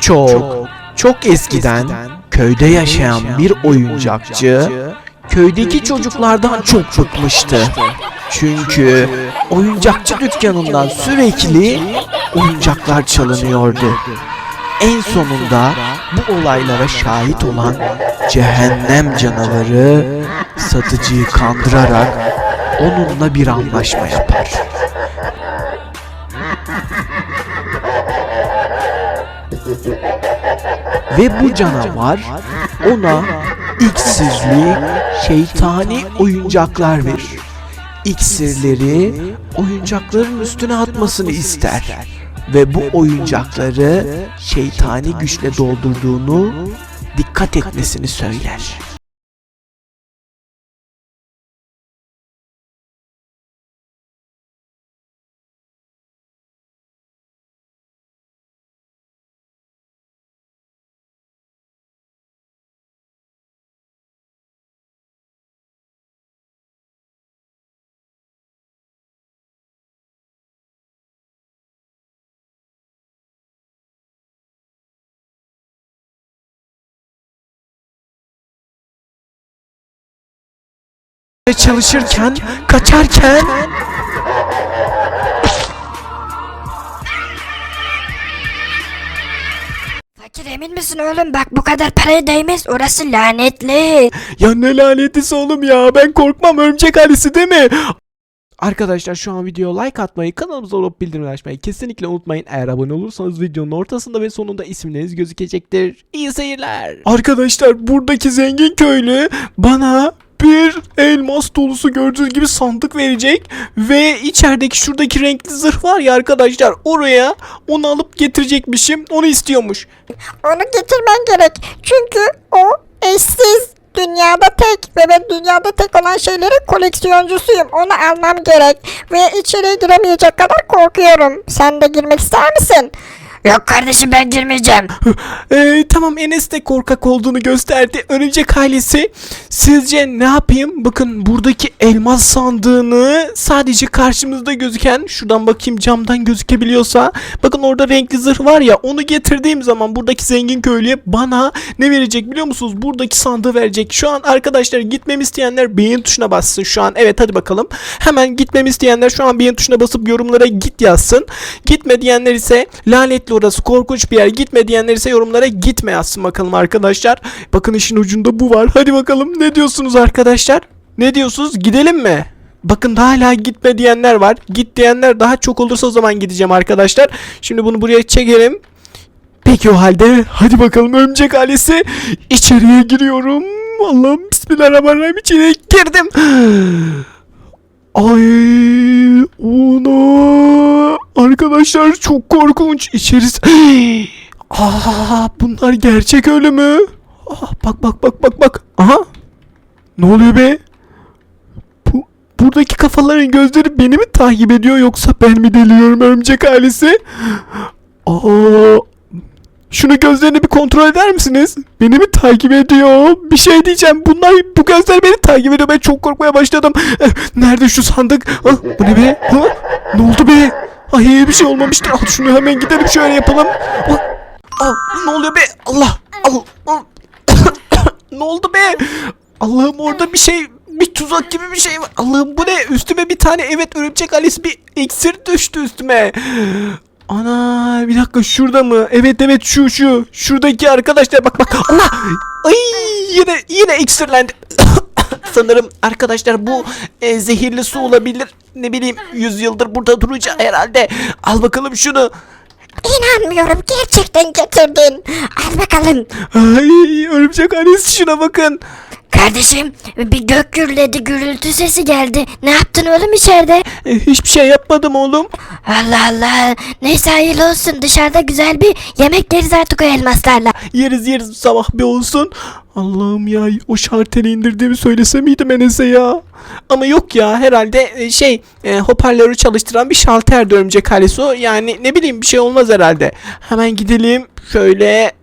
Çok, çok eskiden köyde yaşayan bir oyuncakçı köydeki çocuklardan çok bıkmıştı. Çünkü oyuncakçı dükkanından sürekli oyuncaklar çalınıyordu. En sonunda bu olaylara şahit olan cehennem canavarı satıcıyı kandırarak onunla bir anlaşma yapar. Ve bu canavar ona iksirli şeytani oyuncaklar verir. İksirleri oyuncakların üstüne atmasını ister. Ve bu oyuncakları şeytani güçle doldurduğunu dikkat etmesini söyler. Çalışırken, kaçarken Fakir emin misin oğlum bak bu kadar paraya değmez orası lanetli. Ya ne lanetlisi oğlum ya ben korkmam örümcek ailesi değil mi? Arkadaşlar şu an videoya like atmayı, kanalımıza olup bildirimleri açmayı kesinlikle unutmayın. Eğer abone olursanız videonun ortasında ve sonunda isimleriniz gözükecektir. İyi seyirler. Arkadaşlar buradaki zengin köylü bana bir elmas dolusu gördüğünüz gibi sandık verecek ve içerideki şuradaki renkli zırh var ya arkadaşlar oraya onu alıp getirecekmişim onu istiyormuş. Onu getirmen gerek. Çünkü o eşsiz. Dünyada tek ve ben dünyada tek olan şeylerin koleksiyoncusuyum. Onu almam gerek. Ve içeriye giremeyecek kadar korkuyorum. Sen de girmek ister misin? Yok kardeşim ben girmeyeceğim. Ee, tamam Enes de korkak olduğunu gösterdi. Örümcek ailesi sizce ne yapayım? Bakın buradaki elmas sandığını sadece karşımızda gözüken şuradan bakayım camdan gözükebiliyorsa bakın orada renkli zırh var ya onu getirdiğim zaman buradaki zengin köylüye bana ne verecek biliyor musunuz? Buradaki sandığı verecek. Şu an arkadaşlar gitmemi isteyenler beğen tuşuna bassın şu an. Evet hadi bakalım. Hemen gitmemi isteyenler şu an beğen tuşuna basıp yorumlara git yazsın. Gitme diyenler ise lanetli orası korkunç bir yer. Gitme diyenler ise yorumlara gitme yazsın bakalım arkadaşlar. Bakın işin ucunda bu var. Hadi bakalım ne diyorsunuz arkadaşlar? Ne diyorsunuz? Gidelim mi? Bakın daha hala gitme diyenler var. Git diyenler daha çok olursa o zaman gideceğim arkadaşlar. Şimdi bunu buraya çekelim. Peki o halde hadi bakalım örümcek ailesi içeriye giriyorum. Allah'ım bismillahirrahmanirrahim içeriye girdim. Ay onu arkadaşlar çok korkunç içerisi. Aa bunlar gerçek ölü mü? Aa, bak bak bak bak bak. Aha. Ne oluyor be? Bu, buradaki kafaların gözleri beni mi takip ediyor yoksa ben mi deliyorum örümcek ailesi? Aa şunu gözlerini bir kontrol eder misiniz? Beni mi takip ediyor? Bir şey diyeceğim. Bunlar bu gözler beni takip ediyor. Ben çok korkmaya başladım. Eh, Nerede şu sandık? Ah, bu ne be? Ha? Ne oldu be? Ay bir şey olmamıştır. Al şunu hemen gidelim şöyle yapalım. Ah, ne oluyor be? Allah. Allah. ah. ne oldu be? Allah'ım orada bir şey bir tuzak gibi bir şey var. Allah'ım bu ne? Üstüme bir tane evet örümcek ailesi bir iksir düştü üstüme. Ana bir dakika şurada mı? Evet evet şu şu. Şuradaki arkadaşlar bak bak. Allah! Ay yine yine iksirlendi. Sanırım arkadaşlar bu e, zehirli su olabilir. Ne bileyim 100 yıldır burada duracak herhalde. Al bakalım şunu. İnanmıyorum. Gerçekten getirdin. Al bakalım. Ay örümcek ailesi şuna bakın. Kardeşim bir gök gürledi gürültü sesi geldi. Ne yaptın oğlum içeride? E, hiçbir şey yapmadım oğlum. Allah Allah. Neyse hayırlı olsun dışarıda güzel bir yemek yeriz artık o elmaslarla. Yeriz yeriz sabah bir olsun. Allah'ım ya o şarteli indirdiğimi söylese miydim Enes'e ya? Ama yok ya herhalde e, şey e, hoparlörü çalıştıran bir şalter örümcek ailesi o. Yani ne bileyim bir şey olmaz herhalde. Hemen gidelim şöyle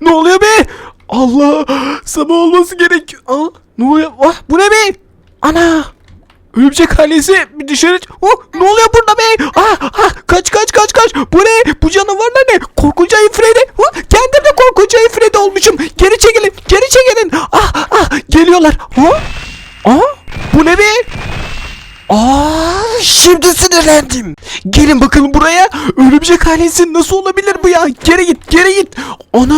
Ne oluyor be? Allah sabah olması gerek. Aa, ne oluyor? Ah, bu ne be? Ana. Örümcek ailesi bir dışarı... Oh, ne oluyor burada be? Ah, ah, kaç kaç kaç kaç. Bu ne? Bu canavarlar ne? Korkunç ayı Freddy. Oh, kendim de korkunç ayı Freddy olmuşum. Geri çekilin. Geri çekilin. Ah ah geliyorlar. Ha? Aa, bu ne be? Aa, şimdi sinirlendim. Gelin bakalım buraya. Örümcek ailesi nasıl olabilir bu ya? Geri git, geri git. Ana,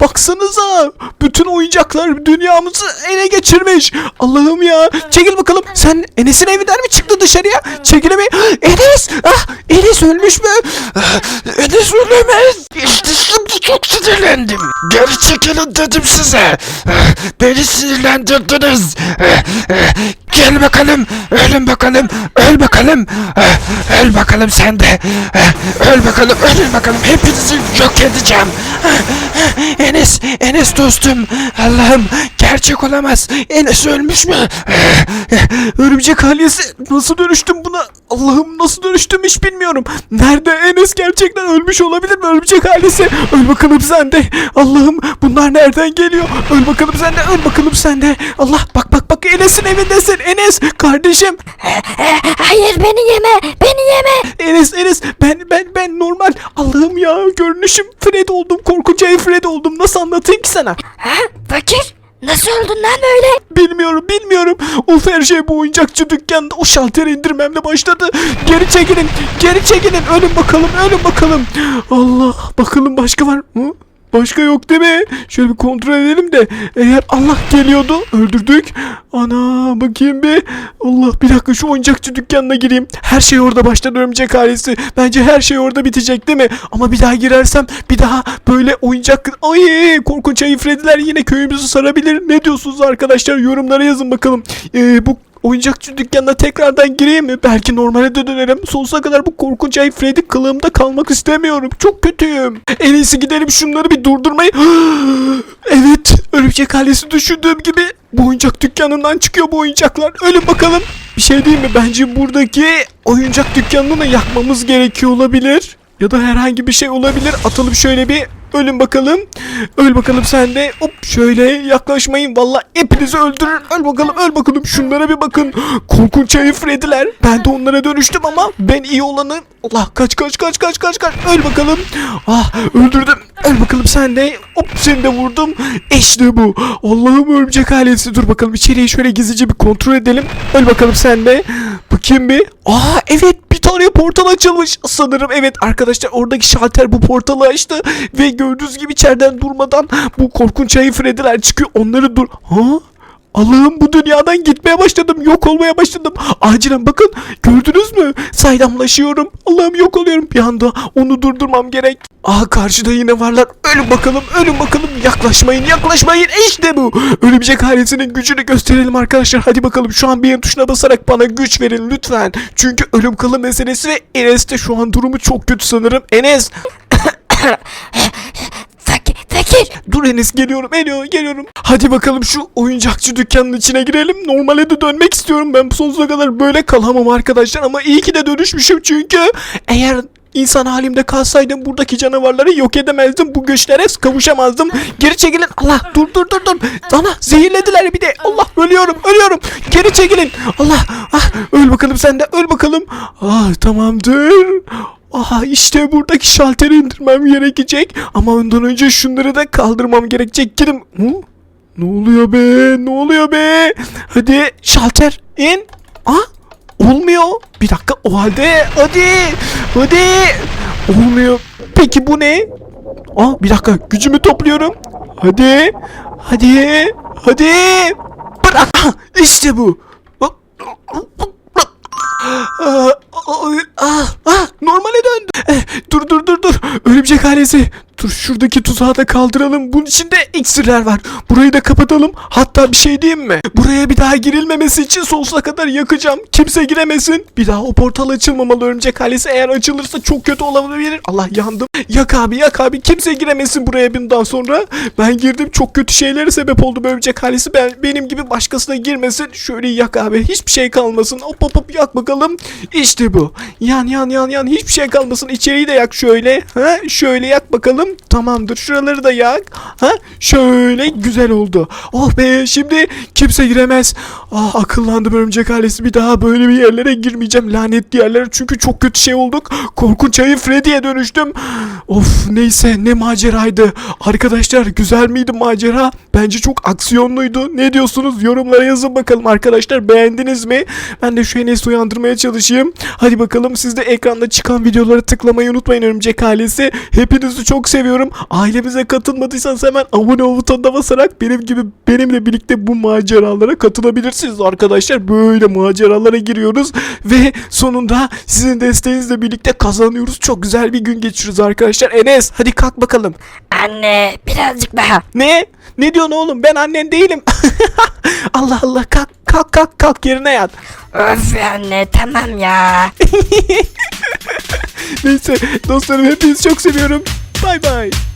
baksanıza. Bütün oyuncaklar dünyamızı ele geçirmiş. Allah'ım ya. Çekil bakalım. Sen Enes'in evinden mi çıktı dışarıya? Çekil mi? Enes! Ah, Enes ölmüş mü? Ah, Enes ölemez. Çok sinirlendim. Geri çekilin dedim size. Beni sinirlendirdiniz. Gel bakalım. Ölün bakalım. Öl bakalım. Öl bakalım sen de. Öl bakalım. Ölün bakalım. Hepinizi yok edeceğim. Enes. Enes dostum. Allah'ım. Gerçek olamaz. Enes ölmüş mü? Örümcek ailesi nasıl dönüştüm buna? Allah'ım nasıl dönüştüm hiç bilmiyorum. Nerede Enes gerçekten ölmüş olabilir mi örümcek ailesi? Öl bakalım sen de. Allah'ım bunlar nereden geliyor? Öl bakalım sen de öl bakalım sen de. Allah bak bak bak Enes'in evindesin Enes kardeşim. Hayır beni yeme. Beni yeme. Enes Enes ben ben ben normal. Allah'ım ya görünüşüm Fred oldum korkunç Fred oldum. Nasıl anlatayım ki sana? Ha? Fakir. Nasıl oldun lan böyle? Bilmiyorum bilmiyorum. Of her şey bu oyuncakçı dükkanda o şalteri indirmemle başladı. Geri çekilin geri çekilin ölün bakalım ölün bakalım. Allah bakalım başka var mı? Başka yok değil mi? Şöyle bir kontrol edelim de eğer Allah geliyordu öldürdük. Ana bakayım bir. Allah bir dakika şu oyuncakçı dükkanına gireyim. Her şey orada başladı örümcek ailesi. Bence her şey orada bitecek değil mi? Ama bir daha girersem bir daha böyle oyuncak... Ay korkunç ayı Freddy'ler yine köyümüzü sarabilir. Ne diyorsunuz arkadaşlar? Yorumlara yazın bakalım. Ee, bu oyuncakçı dükkanına tekrardan gireyim mi? Belki normale de dönerim. Sonsuza kadar bu korkunç ay Freddy kılığımda kalmak istemiyorum. Çok kötüyüm. En iyisi gidelim şunları bir durdurmayı. evet. Örümcek ailesi düşündüğüm gibi bu oyuncak dükkanından çıkıyor bu oyuncaklar. Ölün bakalım. Bir şey değil mi? Bence buradaki oyuncak dükkanını yakmamız gerekiyor olabilir. Ya da herhangi bir şey olabilir. Atalım şöyle bir ölün bakalım. Öl bakalım sen de. Hop şöyle yaklaşmayın. Valla hepinizi öldürür. Öl bakalım öl bakalım. Şunlara bir bakın. Korkunç ayı. Ben de onlara dönüştüm ama ben iyi olanı. Allah kaç kaç kaç kaç kaç kaç. Öl bakalım. Ah öldürdüm. Öl bakalım sen de. Hop seni de vurdum. İşte bu. Allah'ım örümcek ailesi. Dur bakalım içeriği şöyle gizlice bir kontrol edelim. Öl bakalım sen de. Bakayım bir. Aa evet bir tane portal açılmış. Sanırım evet arkadaşlar oradaki şalter bu portalı açtı. Ve gördüğünüz gibi içeriden durmadan bu korkunç ayı Freddy'ler çıkıyor. Onları dur. Ha? Allah'ım bu dünyadan gitmeye başladım. Yok olmaya başladım. Acilen bakın. Gördünüz mü? Saydamlaşıyorum. Allah'ım yok oluyorum. Bir anda onu durdurmam gerek. Aha karşıda yine varlar. Ölün bakalım. Ölün bakalım. Yaklaşmayın. Yaklaşmayın. İşte bu. Örümcek ailesinin gücünü gösterelim arkadaşlar. Hadi bakalım. Şu an beğen tuşuna basarak bana güç verin lütfen. Çünkü ölüm kalım meselesi ve Enes de şu an durumu çok kötü sanırım. Enes. Fakir. Dur Enes geliyorum geliyorum geliyorum. Hadi bakalım şu oyuncakçı dükkanının içine girelim. Normale de dönmek istiyorum. Ben sonsuza kadar böyle kalamam arkadaşlar. Ama iyi ki de dönüşmüşüm çünkü. Eğer insan halimde kalsaydım buradaki canavarları yok edemezdim. Bu güçlere kavuşamazdım. Geri çekilin. Allah dur dur dur dur. Ana zehirlediler bir de. Allah ölüyorum ölüyorum. Geri çekilin. Allah ah, öl bakalım sen de öl bakalım. Ah tamamdır. Aha işte buradaki şalteri indirmem gerekecek. Ama ondan önce şunları da kaldırmam gerekecek. Gidin. Hı? Ne oluyor be? Ne oluyor be? Hadi şalter in. Ah olmuyor. Bir dakika o halde. Hadi. Hadi. Olmuyor. Peki bu ne? Aa bir dakika gücümü topluyorum. Hadi. Hadi. Hadi. Bırak. İşte bu. Örümcek ailesi. Dur şuradaki tuzağı da kaldıralım. Bunun içinde iksirler var. Burayı da kapatalım. Hatta bir şey diyeyim mi? Buraya bir daha girilmemesi için sonsuza kadar yakacağım. Kimse giremesin. Bir daha o portal açılmamalı örümcek ailesi. Eğer açılırsa çok kötü olabilir. Allah yandım. Yak abi yak abi. Kimse giremesin buraya bundan sonra. Ben girdim çok kötü şeylere sebep oldu örümcek ailesi. Ben, benim gibi başkasına girmesin. Şöyle yak abi. Hiçbir şey kalmasın. Hop hop hop yak bakalım. İşte bu. Yan yan yan yan. Hiçbir şey kalmasın. İçeriği de yak şöyle. Ha? Şöyle yak bakalım. Bakalım. Tamamdır. Şuraları da yak. Ha? Şöyle güzel oldu. Oh be şimdi kimse giremez. Ah akıllandım örümcek ailesi. Bir daha böyle bir yerlere girmeyeceğim. Lanetli yerlere çünkü çok kötü şey olduk. Korkunç ayı Freddy'ye dönüştüm. Of neyse ne maceraydı. Arkadaşlar güzel miydi macera? Bence çok aksiyonluydu. Ne diyorsunuz? Yorumlara yazın bakalım arkadaşlar. Beğendiniz mi? Ben de şu Enes'i uyandırmaya çalışayım. Hadi bakalım siz de ekranda çıkan videolara tıklamayı unutmayın örümcek ailesi. Hepinizi çok seviyorum. Ailemize katılmadıysanız hemen abone ol butonuna basarak benim gibi benimle birlikte bu maceralara katılabilirsiniz arkadaşlar. Böyle maceralara giriyoruz ve sonunda sizin desteğinizle birlikte kazanıyoruz. Çok güzel bir gün geçiriyoruz arkadaşlar. Enes hadi kalk bakalım. Anne birazcık daha. Ne? Ne diyorsun oğlum? Ben annen değilim. Allah Allah kalk kalk kalk kalk yerine yat. Öf anne tamam ya. Neyse dostlarım hepinizi çok seviyorum. Bye bye.